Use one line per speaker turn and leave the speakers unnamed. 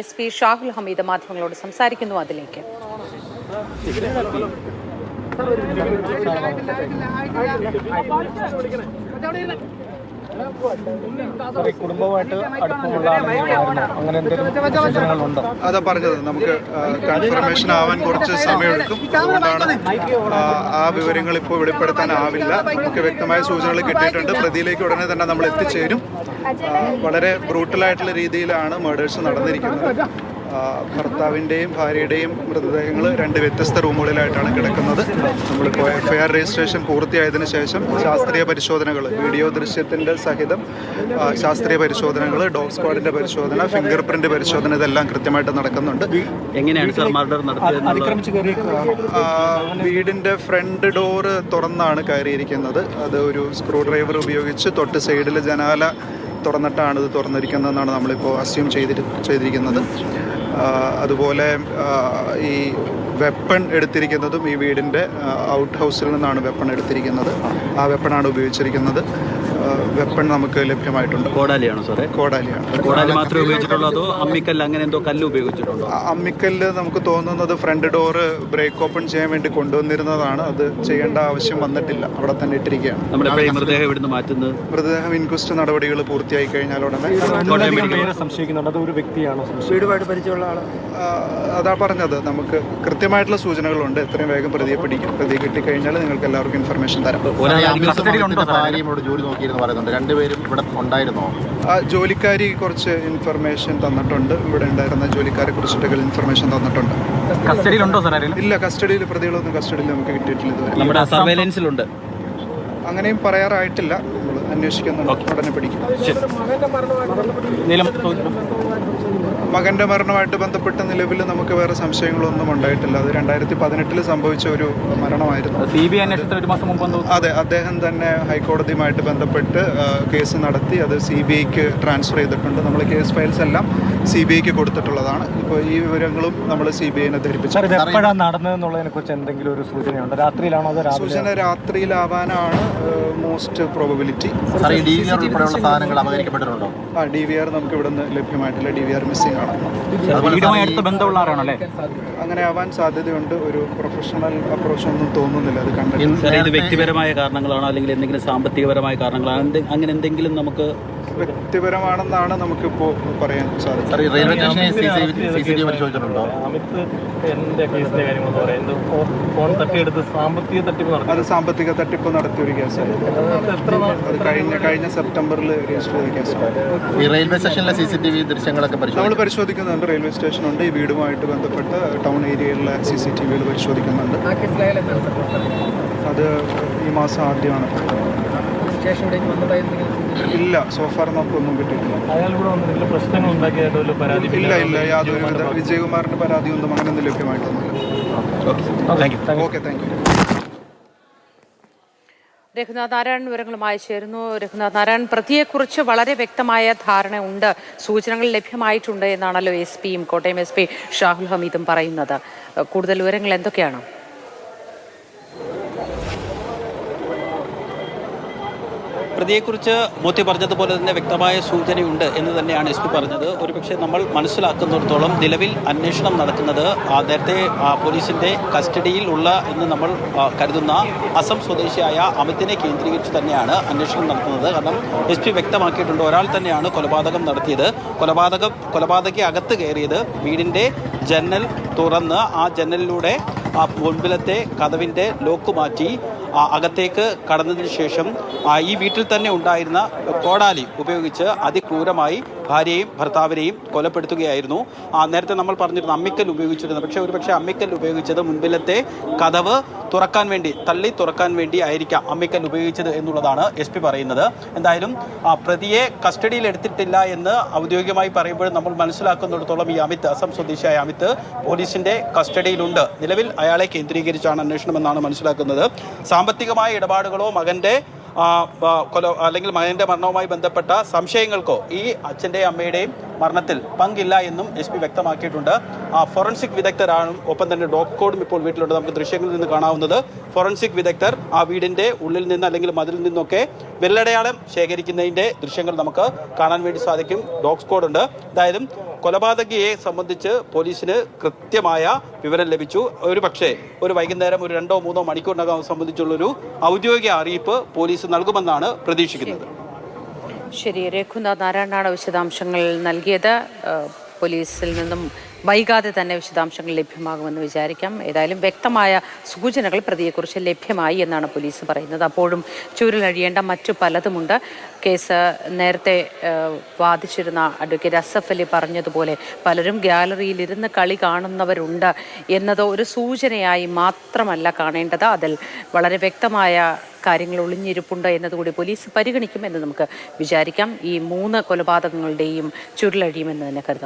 S P Shahul Hameed മാധ്യമങ്ങളോട് സംസാരിക്കുന്നു. അതിലേക്ക്.
അടുപ്പമുള്ള ആളുകളായിരുന്നു അങ്ങനെ എന്തെങ്കിലും
അതാ പറഞ്ഞത്. നമുക്ക് കൺഫർമേഷൻ ആവാൻ കുറച്ച് സമയമെടുക്കും. അതുകൊണ്ടാണ് ആ, വിവരങ്ങൾ ഇപ്പോൾ വെളിപ്പെടുത്താനാവില്ല. നമുക്ക് വ്യക്തമായ സൂചനകൾ കിട്ടിയിട്ടുണ്ട്. പ്രതിയിലേക്ക് ഉടനെ തന്നെ നമ്മൾ എത്തിച്ചേരും. വളരെ ബ്രൂട്ടലായിട്ടുള്ള രീതിയിലാണ് മേഡേഴ്സ് നടന്നിരിക്കുന്നത്. ഭർത്താവിന്റെയും ഭാര്യയുടെയും മൃതദേഹങ്ങൾ രണ്ട് വ്യത്യസ്ത റൂമുകളിലായിട്ടാണ് കിടക്കുന്നത്. നമ്മളിപ്പോൾ എഫ് ഐ ആർ രജിസ്ട്രേഷൻ പൂർത്തിയായതിനു ശേഷം ശാസ്ത്രീയ പരിശോധനകൾ വീഡിയോ ദൃശ്യത്തിന്റെ സഹിതം ശാസ്ത്രീയ പരിശോധനകൾ ഡോഗ് സ്ക്വാഡിന്റെ പരിശോധന ഫിംഗർ പ്രിന്റ് പരിശോധന ഇതെല്ലാം കൃത്യമായിട്ട് നടക്കുന്നുണ്ട്.
എങ്ങനെയാണ് സർ മർഡർ
വീടിന്റെ ഫ്രണ്ട് ഡോറ് തുറന്നാണ് കയറിയിരിക്കുന്നത്. അത് ഒരു സ്ക്രൂ ഡ്രൈവർ ഉപയോഗിച്ച് തൊട്ട് സൈഡിൽ ജനാല തുറന്നിട്ടാണ് ഇത് തുറന്നിരിക്കുന്നതെന്നാണ് നമ്മളിപ്പോൾ അസ്യൂം ചെയ്തിട്ട് ചെയ്തിരിക്കുന്നത്. അതുപോലെ ഈ വെപ്പൺ എടുത്തിരിക്കുന്നതും ഈ വീടിന്റെ ഔട്ട് ഹൗസിൽ നിന്നാണ് വെപ്പൺ എടുത്തിരിക്കുന്നത്. ആ വെപ്പണാണ് ഉപയോഗിച്ചിരിക്കുന്നത്. വെപ്പൺ നമുക്ക് ലഭ്യമായിട്ടുണ്ട്.
കോടാലിയാണോ സാറേ?
കോടാലിയാണ്.
കോടാലി മാത്രമേ ഉപയോഗിച്ചിട്ടുള്ളൂ അതോ അമ്മിക്കല്ല് അങ്ങനെ എന്തോ കല്ല് ഉപയോഗിച്ചിട്ടുണ്ടോ?
അമ്മിക്കല്ല് നമുക്ക് തോന്നുന്നത് ഫ്രണ്ട് ഡോറ് ബ്രേക്ക് ഓപ്പൺ ചെയ്യാൻ വേണ്ടി കൊണ്ടുവന്നിരുന്നതാണ്. അത് ചെയ്യേണ്ട ആവശ്യം വന്നിട്ടില്ല. അവിടെ തന്നെ ഇട്ടിരിക്കുകയാണ്.
നമ്മുടെ മൃതദേഹം ഇവിടുന്ന് മാറ്റുന്നത്?
മൃതദേഹം ഇൻക്വസ്റ്റ് നടപടികൾ പൂർത്തിയായി കഴിഞ്ഞാൽ ഉടനെ
സംശയിക്കുന്നുണ്ട്. അത് ഒരു വ്യക്തിയാണോ
വീടുമായിട്ട് പരിചയമുള്ള
ആൾ? അതാ പറഞ്ഞത്. നമുക്ക് കൃത്യമായിട്ടുള്ള സൂചനകളുണ്ട്. എത്രയും വേഗം പ്രതിയെ പിടിക്കും പ്രതി കിട്ടിക്കഴിഞ്ഞാൽ നിങ്ങൾക്ക് എല്ലാവർക്കും ഇൻഫർമേഷൻ തരാം.
ജോലി നോക്കിയിരുന്നു പറയുന്നുണ്ട്. രണ്ടുപേരും ഇവിടെ ഉണ്ടായിരുന്നോ?
ആ ജോലിക്കാരി കുറച്ച് ഇൻഫർമേഷൻ തന്നിട്ടുണ്ട്. ഇവിടെ ഉണ്ടായിരുന്ന ജോലിക്കാരെ കുറിച്ചിട്ടൊക്കെ ഇൻഫർമേഷൻ തന്നിട്ടുണ്ട്.
കസ്റ്റഡിയിലുണ്ടോ സാർ
ഇല്ല കസ്റ്റഡിയിൽ പ്രതികളൊന്നും കസ്റ്റഡിയിൽ നമുക്ക് കിട്ടിയിട്ടില്ല ഇതുവരെ.
നമ്മുടെ സർവേലൻസിലുണ്ട്.
അങ്ങനെയും പറയാറായിട്ടില്ല. നമ്മൾ അന്വേഷിക്കുന്നുണ്ട്. ഉടനെ പിടിക്കും.
എന്തെങ്കിലും
മരണവുമായിട്ട് ബന്ധപ്പെട്ട് നിലവിൽ നമുക്ക് വേറെ സംശയങ്ങളൊന്നും ഉണ്ടായിട്ടില്ല. അത് രണ്ടായിരത്തി പതിനെട്ടിൽ സംഭവിച്ച ഒരു മരണമായിരുന്നു.
സി ബി ഐ അന്വേഷണത്തിന് ഒരു മാസം മുമ്പ്
അതെ അദ്ദേഹം തന്നെ ഹൈക്കോടതിയുമായിട്ട് ബന്ധപ്പെട്ട് കേസ് നടത്തി അത് സി ബി ഐക്ക് ട്രാൻസ്ഫർ ചെയ്തിട്ടുണ്ട്. നമ്മൾ കേസ് ഫയൽസ് എല്ലാം സി ബി ഐക്ക് കൊടുത്തിട്ടുള്ളതാണ്. ഇപ്പോൾ ഈ വിവരങ്ങളും നമ്മൾ സി ബി ഐനെ ധരിപ്പിച്ചു.
സാർ ഇത് എപ്പോഴാണ് നടന്നതെന്നുള്ളതിനെ കുറിച്ച് എന്തെങ്കിലും ഒരു സൂചനയുണ്ട്? രാത്രിയിലാണോ അതോ രാവിലെ?
സൂചന രാത്രിയിലാവാനാണ് most
probability D V R ഉൾപ്പെടെയുള്ള സാധനങ്ങൾ അപകരിക്കപ്പെട്ടിട്ടുണ്ടോ
ആ ഡി വി ആർ നമുക്ക് ഇവിടെ നിന്ന് ലഭ്യമായിട്ടില്ല ഡി വി ആർ മിസ്സിംഗ് ആണ്
വീടുമായി അടുത്ത ബന്ധമുള്ള ആരാണല്ലേ
അങ്ങനെ ആവാൻ സാധ്യതയുണ്ട്. ഒരു പ്രൊഫഷണൽ അപ്രോച്ച് ഒന്നും തോന്നുന്നില്ല. അത് കണ്ടിട്ട്.
ഇത് വ്യക്തിപരമായ കാരണങ്ങളാണോ അല്ലെങ്കിൽ എന്തെങ്കിലും സാമ്പത്തികപരമായ കാരണങ്ങളാണോ? അങ്ങനെ എന്തെങ്കിലും നമുക്ക്
വ്യക്തിപരമാണെന്നാണ് നമുക്കിപ്പോൾ പറയാൻ സാധിക്കും
റെയിൽവേ സ്റ്റേഷനിൽ സി സി ടി വി പരിശോധിച്ചിട്ടുണ്ടോ?
അമിത് എന്റെ കേസിന്റെ കാര്യങ്ങൾ പറയുന്നത് ഫോൺ തട്ടിയെടുത്ത് സാമ്പത്തിക തട്ടിപ്പ് നടത്തി.
അത് സാമ്പത്തിക തട്ടിപ്പ് നടത്തിയ ഒരു കേസായിരുന്നു അത് കഴിഞ്ഞ കഴിഞ്ഞ സെപ്റ്റംബറിൽ രജിസ്റ്റർ ചെയ്ത കേസാണ്.
ഈ റെയിൽവേ സ്റ്റേഷനിലെ സി സി ടി വി ദൃശ്യങ്ങളൊക്കെ
നമ്മൾ പരിശോധിക്കുന്നുണ്ട്. റെയിൽവേ സ്റ്റേഷനുണ്ട്. ഈ വീടുമായിട്ട് ബന്ധപ്പെട്ട് ടൗൺ ഏരിയയിലെ സി സി ടി വികൾ പരിശോധിക്കുന്നുണ്ട്. അത് ഈ മാസം ആദ്യമാണ്.
സ്റ്റേഷൻ വന്നതായി എന്തെങ്കിലും സൂചന?
ഇല്ല സോഫാർ നമുക്കൊന്നും കിട്ടിയിട്ടില്ല. ഇല്ല ഇല്ല യാതൊരു പരാതി വിജയകുമാറിന്റെ പരാതിയൊന്നും അങ്ങനെയൊന്നും ലഭ്യമായിട്ടൊന്നുമില്ല. Okay. Thank you
Raghunath Narayanan വിവരങ്ങളുമായി ചേരുന്നു. രഘുനാഥ് നാരായണൻ പ്രതിയെക്കുറിച്ച് വളരെ വ്യക്തമായ ധാരണ ഉണ്ട്. സൂചനകൾ ലഭ്യമായിട്ടുണ്ട് എന്നാണല്ലോ എസ് പിയും കോട്ടയം എസ് പി ഷാഹുൽ ഹമീദും പറയുന്നത്. കൂടുതൽ വിവരങ്ങൾ എന്തൊക്കെയാണ്?
പ്രതിയെക്കുറിച്ച് മോത്തി പറഞ്ഞതുപോലെ തന്നെ വ്യക്തമായ സൂചനയുണ്ട് എന്ന് തന്നെയാണ് എസ് പി പറഞ്ഞത്. ഒരുപക്ഷെ നമ്മൾ മനസ്സിലാക്കുന്നിടത്തോളം നിലവിൽ അന്വേഷണം നടക്കുന്നത് നേരത്തെ പോലീസിന്റെ കസ്റ്റഡിയിൽ ഉള്ള എന്ന് നമ്മൾ കരുതുന്ന അസം സ്വദേശിയായ അമിതിനെ കേന്ദ്രീകരിച്ച് തന്നെയാണ് അന്വേഷണം നടത്തുന്നത്. കാരണം എസ് പി വ്യക്തമാക്കിയിട്ടുണ്ട് ഒരാൾ തന്നെയാണ് കൊലപാതകം നടത്തിയത്. കൊലപാതകം കൊലപാതക അകത്ത് കയറിയത് വീടിന്റെ ജനൽ തുറന്ന് ആ ജനലിലൂടെ ആ മുൻപിലത്തെ കഥവിന്റെ ലോക്ക് മാറ്റി അകത്തേക്ക് കടന്നതിന് ശേഷം ഈ വീട്ടിൽ തന്നെ ഉണ്ടായിരുന്ന കോടാലി ഉപയോഗിച്ച് അതിക്രൂരമായി ഭാര്യയെയും ഭർത്താവിനെയും കൊലപ്പെടുത്തുകയായിരുന്നു. നേരത്തെ നമ്മൾ പറഞ്ഞിരുന്നു അമ്മിക്കൽ ഉപയോഗിച്ചിരുന്നു. പക്ഷേ ഒരുപക്ഷെ അമ്മിക്കൽ ഉപയോഗിച്ചത് മുൻപിലത്തെ കഥവ് തുറക്കാൻ വേണ്ടി തള്ളി തുറക്കാൻ വേണ്ടി ആയിരിക്കാം അമ്മിക്കൽ ഉപയോഗിച്ചത് എന്നുള്ളതാണ് എസ് പി പറയുന്നത്. എന്തായാലും പ്രതിയെ കസ്റ്റഡിയിൽ എടുത്തിട്ടില്ല എന്ന് ഔദ്യോഗികമായി പറയുമ്പോൾ നമ്മൾ മനസ്സിലാക്കുന്നിടത്തോളം ഈ അമിത് അസം സ്വദേശിയായ അമിത് പോലീസിന്റെ കസ്റ്റഡിയിലുണ്ട്. നിലവിൽ അയാളെ കേന്ദ്രീകരിച്ചാണ് അന്വേഷണമെന്നാണ് മനസ്സിലാക്കുന്നത്. സാമ്പത്തികമായ ഇടപാടുകളോ മകന്റെ കൊല അല്ലെങ്കിൽ മകന്റെ മരണവുമായി ബന്ധപ്പെട്ട സംശയങ്ങൾക്കോ ഈ അച്ഛന്റെയും അമ്മയുടെയും മരണത്തിൽ പങ്കില്ല എന്നും എസ് പി വ്യക്തമാക്കിയിട്ടുണ്ട്. ആ ഫോറൻസിക് വിദഗ്ധരാണ് ഒപ്പം തന്നെ ഡോഗ് കോഡും ഇപ്പോൾ വീട്ടിലുണ്ട്. നമുക്ക് ദൃശ്യങ്ങളിൽ നിന്ന് കാണാവുന്നത്. ഫോറൻസിക് വിദഗ്ധർ ആ വീടിന്റെ ഉള്ളിൽ നിന്ന് അല്ലെങ്കിൽ മതിലിൽ നിന്നൊക്കെ വിരലടയാളം ശേഖരിക്കുന്നതിന്റെ ദൃശ്യങ്ങൾ നമുക്ക് കാണാൻ വേണ്ടി സാധിക്കും. ഡോഗ് സ്ക്വാഡ് ഉണ്ട്. എന്തായാലും കൊലപാതകിയെ സംബന്ധിച്ച് പോലീസിന് കൃത്യമായ വിവരം ലഭിച്ചു. ഒരു പക്ഷേ ഒരു വൈകുന്നേരം ഒരു രണ്ടോ മൂന്നോ മണിക്കൂറിനകം സംബന്ധിച്ചുള്ള സംബന്ധിച്ചുള്ളൊരു ഔദ്യോഗിക അറിയിപ്പ് പോലീസ് നൽകുമെന്നാണ് പ്രതീക്ഷിക്കുന്നത്.
ശരി രഘുനാഥ് നാരായണനാണ് വിശദാംശങ്ങൾ നൽകിയത്. പോലീസിൽ നിന്നും വൈകാതെ തന്നെ വിശദാംശങ്ങൾ ലഭ്യമാകുമെന്ന് വിചാരിക്കാം. ഏതായാലും വ്യക്തമായ സൂചനകൾ പ്രതിയെക്കുറിച്ച് ലഭ്യമായി എന്നാണ് പോലീസ് പറയുന്നത്. അപ്പോഴും ചുരുളഴിയേണ്ട മറ്റു പലതുമുണ്ട്. കേസ് നേരത്തെ വാദിച്ചിരുന്ന അഡ്വക്കേറ്റ് അസഫ് അലി പറഞ്ഞതുപോലെ പലരും ഗ്യാലറിയിലിരുന്ന് കളി കാണുന്നവരുണ്ട് എന്നത് ഒരു സൂചനയായി മാത്രമല്ല കാണേണ്ടത്. അതിൽ വളരെ വ്യക്തമായ കാര്യങ്ങൾ ഒളിഞ്ഞിരിപ്പുണ്ട് എന്നതുകൂടി പോലീസ് പരിഗണിക്കുമെന്ന് നമുക്ക് വിചാരിക്കാം. ഈ മൂന്ന് കൊലപാതകങ്ങളുടെയും ചുരുളഴിയുമെന്ന് തന്നെ കരുതാം.